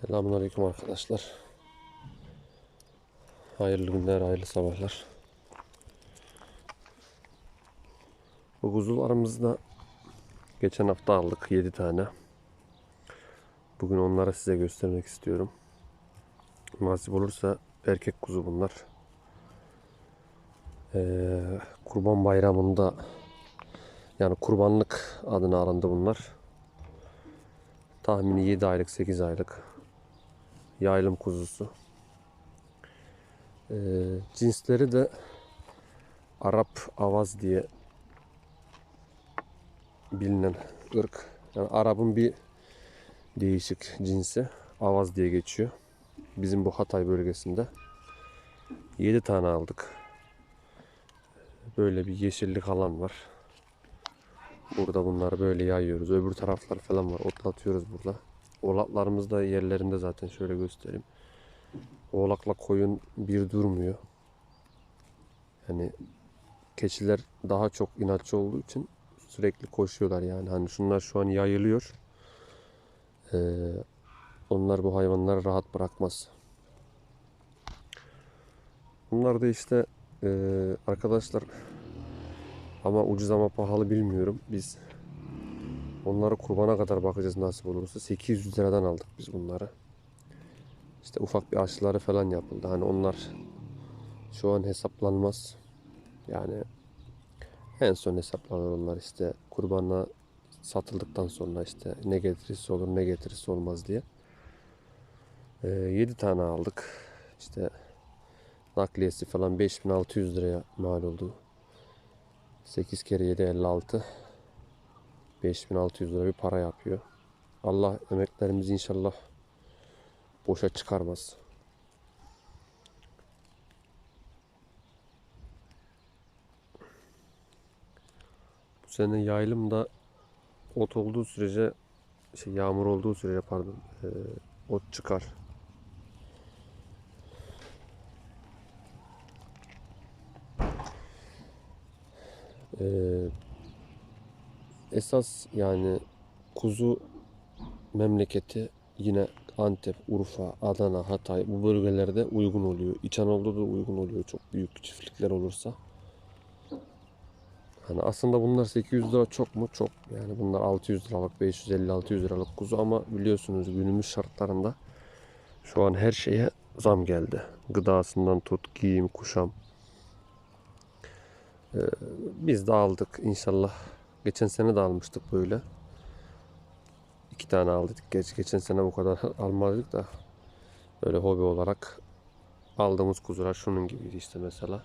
Selamünaleyküm arkadaşlar. Hayırlı günler, hayırlı sabahlar. Bu kuzularımızda geçen hafta aldık 7 tane. Bugün onları size göstermek istiyorum. Nasip olursa erkek kuzu bunlar. Ee, kurban bayramında yani kurbanlık adına alındı bunlar. Tahmini 7 aylık 8 aylık yaylım kuzusu. Ee, cinsleri de Arap avaz diye bilinen ırk. Yani Arap'ın bir değişik cinsi. Avaz diye geçiyor. Bizim bu Hatay bölgesinde. 7 tane aldık. Böyle bir yeşillik alan var. Burada bunları böyle yayıyoruz. Öbür taraflar falan var. Otlatıyoruz burada. Oğlaklarımız da yerlerinde zaten şöyle göstereyim. Oğlakla koyun bir durmuyor. Yani keçiler daha çok inatçı olduğu için sürekli koşuyorlar yani. Hani şunlar şu an yayılıyor. Ee, onlar bu hayvanları rahat bırakmaz. Bunlar da işte e, arkadaşlar ama ucuz ama pahalı bilmiyorum. Biz onları kurbana kadar bakacağız nasip olursa. 800 liradan aldık biz bunları. İşte ufak bir aşıları falan yapıldı. Hani onlar şu an hesaplanmaz. Yani en son hesaplanır onlar işte kurbana satıldıktan sonra işte ne getirisi olur ne getirisi olmaz diye. Ee, 7 tane aldık. İşte nakliyesi falan 5600 liraya mal oldu. 8 kere 7 56 5600 lira bir para yapıyor. Allah emeklerimizi inşallah boşa çıkarmaz. Bu sene yaylımda ot olduğu sürece şey yağmur olduğu sürece pardon e, ot çıkar. Ee, esas yani kuzu memleketi yine Antep, Urfa, Adana, Hatay bu bölgelerde uygun oluyor. İç Anadolu'da da uygun oluyor çok büyük çiftlikler olursa. Hani aslında bunlar 800 lira çok mu? Çok. Yani bunlar 600 liralık, 550-600 liralık kuzu ama biliyorsunuz günümüz şartlarında şu an her şeye zam geldi. Gıdasından tut, giyim, kuşam. Ee, biz de aldık inşallah. Geçen sene de almıştık böyle. İki tane aldık. Geç, geçen sene bu kadar almadık da böyle hobi olarak aldığımız kuzular şunun gibiydi işte mesela.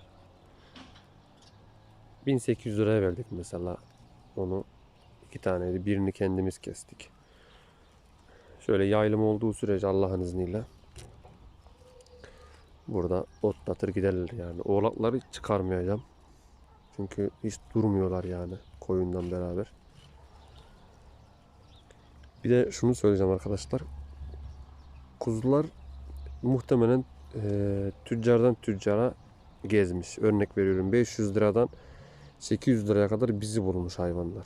1800 liraya verdik mesela onu. iki taneydi. Birini kendimiz kestik. Şöyle yaylım olduğu sürece Allah'ın izniyle burada otlatır giderler yani. Oğlakları çıkarmayacağım. Çünkü hiç durmuyorlar yani koyundan beraber. Bir de şunu söyleyeceğim arkadaşlar. Kuzular muhtemelen e, tüccardan tüccara gezmiş. Örnek veriyorum 500 liradan 800 liraya kadar bizi bulmuş hayvanlar.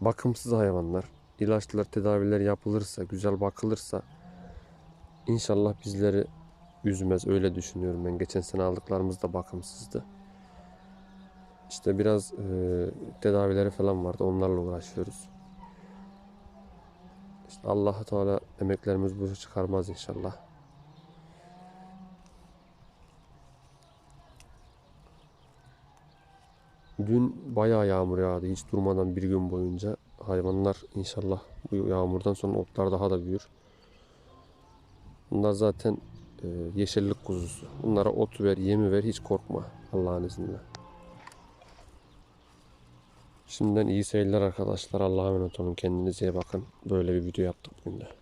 Bakımsız hayvanlar. ilaçlar, tedaviler yapılırsa, güzel bakılırsa inşallah bizleri üzmez. Öyle düşünüyorum ben. Geçen sene aldıklarımız da bakımsızdı. İşte biraz e, tedavileri falan vardı. Onlarla uğraşıyoruz. İşte Allah Teala emeklerimiz boşa çıkarmaz inşallah. Dün bayağı yağmur yağdı. Hiç durmadan bir gün boyunca. Hayvanlar inşallah bu yağmurdan sonra otlar daha da büyür. Bunlar zaten e, yeşillik kuzusu. Bunlara ot ver, yemi ver hiç korkma Allah'ın izniyle. Şimdiden iyi seyirler arkadaşlar. Allah'a emanet olun. Kendinize iyi bakın. Böyle bir video yaptık bugün de.